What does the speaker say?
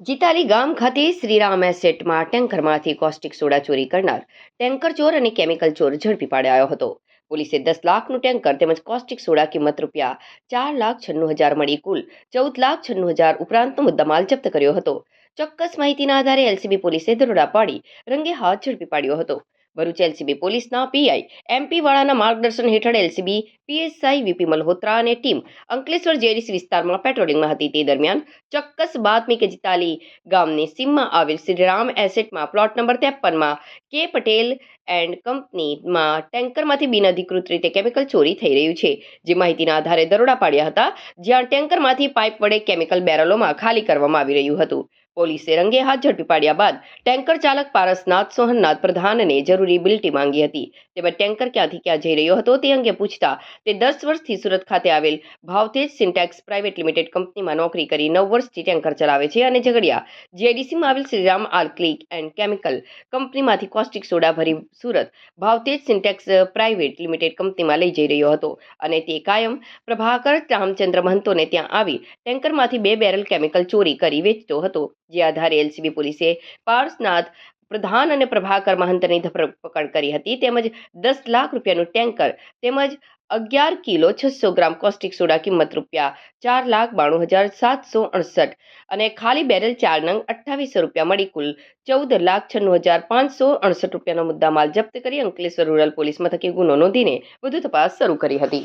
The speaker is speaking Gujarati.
જીતાલી ગામ ખાતે શ્રીરામ એસેટમાં ટેન્કરમાંથી કોસ્ટિક સોડા ચોરી કરનાર ટેન્કર ચોર અને કેમિકલ ચોર ઝડપી પાડ્યો હતો. પોલીસે દસ લાખનું ટેન્કર તેમજ કોસ્ટિક સોડા કિંમત રૂપિયા ચાર લાખ છન્નું હજાર મળી કુલ ચૌદ લાખ છન્નું હજાર ઉપરાંતનો મુદ્દામાલ જપ્ત કર્યો હતો. ચોક્કસ માહિતીના આધારે એલસીબી પોલીસે દરોડા પાડી રંગે હાથ ઝડપી પાડ્યો હતો. ભરૂચ એલસીબી પોલીસના પીઆઈ. એમપી વાળાના માર્ગદર્શન હેઠળ એલસીબી, પીએસઆઈ વીપી મલ્હોત્રા અને ટીમ અંકલેશ્વર જેડીસી વિસ્તારમાં પેટ્રોલિંગમાં હતી. તે દરમિયાન ચોક્કસ બાતમી કે જીતાલી ગામની સીમમાં આવેલ શ્રીરામ એસેટમાં પ્લોટ નંબર ત્રેપનમાં કે પટેલ એન્ડ કંપનીમાં ટેન્કરમાંથી બિનઅધિકૃત રીતે કેમિકલ ચોરી થઈ રહ્યું છે. જે માહિતીના આધારે દરોડા પાડ્યા હતા, જ્યાં ટેન્કરમાંથી પાઇપ વડે કેમિકલ બેરલોમાં ખાલી કરવામાં આવી રહ્યું હતું. પોલીસે રંગે હાથ ઝડપી પાડ્યા બાદ ટેન્કર ચાલક પારસનાથ સોહનનાથ પ્રધાનને જરૂરી બિલ્ટી માંગી હતી. તેમજ ટેન્કર ક્યાંથી ક્યાં જઈ રહ્યો હતો તે અંગે પૂછતા તે દસ વર્ષથી સુરત ખાતે આવેલ ભાવતેજ સિન્ટેક્સ પ્રાઇવેટ લિમિટેડ કંપનીમાં નોકરી કરી નવ વર્ષથી ટેન્કર ચલાવે છે અને ઝઘડિયા જેડીસીમાં આવેલ શ્રીરામ આલ્કલિક એન્ડ કેમિકલ કંપનીમાંથી કોસ્ટિક સોડા ભરી Surat Bhavtej syntex private limited કંપનીમાં લઈ જઈ રહ્યો હતો અને તે કાયમ પ્રભાકર રામચંદ્ર મહંતોને ત્યાં આવી ટેન્કરમાંથી બે બેરલ કેમિકલ ચોરી કરી વેચતો હતો. જે આધારે એલસીબી પોલીસે પાર્સનાથ પ્રધાન અને પ્રભાકર મહંતની ધરપકડ કરી હતી. તેમજ દસ લાખ રૂપિયાનું ટેન્કર તેમજ અગિયાર કિલો છસો ગ્રામ કોસ્ટિક સોડા કિંમત રૂપિયા ચાર લાખ બાણું હજાર સાતસો અડસઠ અને ખાલી બેરલ ચાર નંગ અઠ્ઠાવીસો રૂપિયા મળી કુલ ચૌદ લાખ છન્નું હજાર પાંચસો અડસઠ રૂપિયાનો મુદ્દામાલ જપ્ત કરી અંકલેશ્વર રૂરલ પોલીસ મથકે ગુનો નોંધીને વધુ તપાસ શરૂ કરી હતી.